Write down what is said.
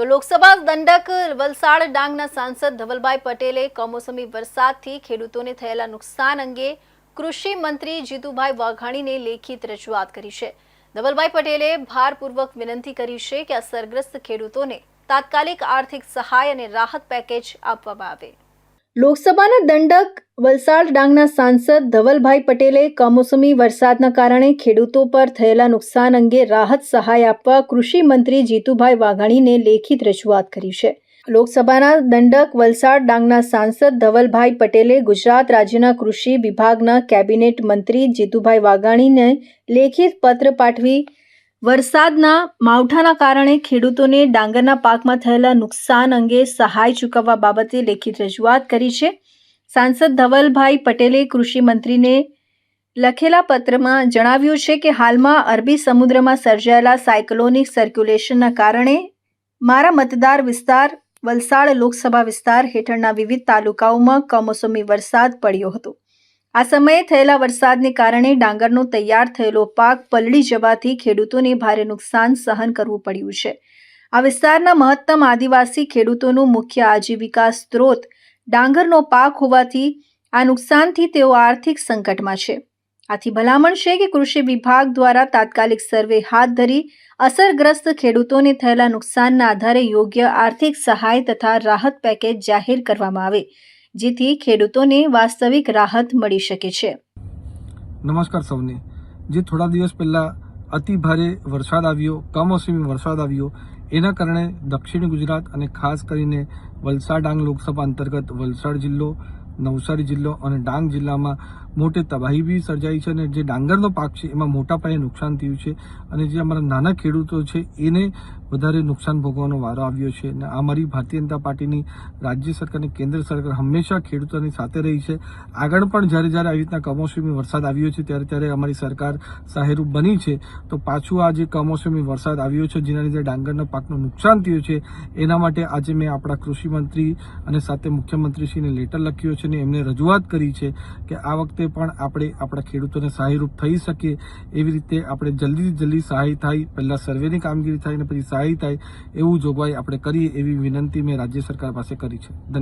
તો લોકસભા દંડક વલસાડ ડાંગના સાંસદ ધવલભાઈ પટેલે કમોસમી વરસાદથી ખેડૂતોને થયેલા નુકસાન અંગે કૃષિ મંત્રી જીતુભાઈ વાઘાણીને લેખિત રજૂઆત કરી છે. ધવલભાઈ પટેલે ભારપૂર્વક વિનંતી કરી છે કે અસરગ્રસ્ત ખેડૂતોને તાત્કાલિક આર્થિક સહાય અને રાહત પેકેજ આપવામાં આવે. લોકસભાના દંડક વલસાડ ડાંગના સાંસદ ધવલભાઈ પટેલે કમોસમી વરસાદના કારણે ખેડૂતો પર થયેલા નુકસાન અંગે રાહત સહાય આપવા કૃષિ મંત્રી જીતુભાઈ વાઘાણીને લેખિત રજૂઆત કરી છે. લોકસભાના દંડક વલસાડ ડાંગના સાંસદ ધવલભાઈ પટેલે ગુજરાત રાજ્યના કૃષિ વિભાગના કેબિનેટ મંત્રી જીતુભાઈ વાઘાણીને લેખિત પત્ર પાઠવી વરસાદના માવઠાના કારણે ખેડૂતોને ડાંગરના પાકમાં થયેલા નુકસાન અંગે સહાય ચૂકવવા બાબતે લેખિત રજૂઆત કરી છે. સાંસદ ધવલભાઈ પટેલે કૃષિ મંત્રીને લખેલા પત્રમાં જણાવ્યું છે કે હાલમાં અરબી સમુદ્રમાં સર્જાયેલા સાયક્લોનિક સર્ક્યુલેશનના કારણે મારા મતદાર વિસ્તાર, વલસાડ લોકસભા વિસ્તાર હેઠળના વિવિધ તાલુકાઓમાં કમોસમી વરસાદ પડ્યો હતો. આ સમયે થયેલા વરસાદને કારણે ડાંગરનો તૈયાર થયેલો પાક પલળી જવાથી ખેડૂતોને ભારે નુકસાન સહન કરવું પડ્યું છે. આ વિસ્તારના મહત્તમ આદિવાસી ખેડૂતોનું મુખ્ય આજીવિકા સ્ત્રોત ડાંગરનો પાક હોવાથી આ નુકસાનથી તેઓ આર્થિક સંકટમાં છે. આથી ભલામણ છે કે કૃષિ વિભાગ દ્વારા તાત્કાલિક સર્વે હાથ ધરી અસરગ્રસ્ત ખેડૂતોને થયેલા નુકસાનના આધારે યોગ્ય આર્થિક સહાય તથા રાહત પેકેજ જાહેર કરવામાં આવે. જેથી ખેડૂતોને વાસ્તવિક રાહત મળી શકે છે. નમસ્કાર સૌને. જે થોડા દિવસ પહેલા અતિ ભારે વરસાદ આવ્યો, કમોસમી વરસાદ આવ્યો, એના કારણે દક્ષિણ ગુજરાત અને ખાસ કરીને વલસાડ ડાંગ લોકસભા અંતર્ગત વલસાડ જિલ્લો, નવસારી જિલ્લો અને ડાંગ જિલ્લામાં મોટી તબાહી બી સર્જાઈ છે અને જે ડાંગરનો પાક છે એમાં મોટા પાયે નુકસાન થયું છે અને જે અમારા નાના ખેડૂતો છે એને વધારે નુકસાન ભોગવવાનો વારો આવ્યો છે અને અમારી ભારતીય જનતા પાર્ટીની રાજ્ય સરકાર અને કેન્દ્ર સરકાર હંમેશા ખેડૂતોની સાથે રહી છે. આગળ પણ જ્યારે જ્યારે આવી રીતના કમોસમી વરસાદ આવ્યો છે, ત્યારે ત્યારે અમારી સરકાર સહાયરૂપ બની છે. તો પાછું આ જે કમોસમી વરસાદ આવ્યો છે, જેના લીધે ડાંગરના પાકનું નુકસાન થયું છે, એના માટે આજે મેં આપણા કૃષિમંત્રી અને સાથે મુખ્યમંત્રીશ્રીને લેટર લખ્યો છે અને એમને રજૂઆત કરી છે કે આ વખતે પણ આપણે આપણા ખેડૂતોને સહાયરૂપ થઈ શકીએ. એવી રીતે આપણે જલ્દીથી જલ્દી સહાય થાય, પહેલાં સર્વેની કામગીરી થાય અને પછી થાય એવું જોગવાઈ આપણે કરીએ એવી વિનંતી મેં રાજ્ય સરકાર પાસે કરી છે.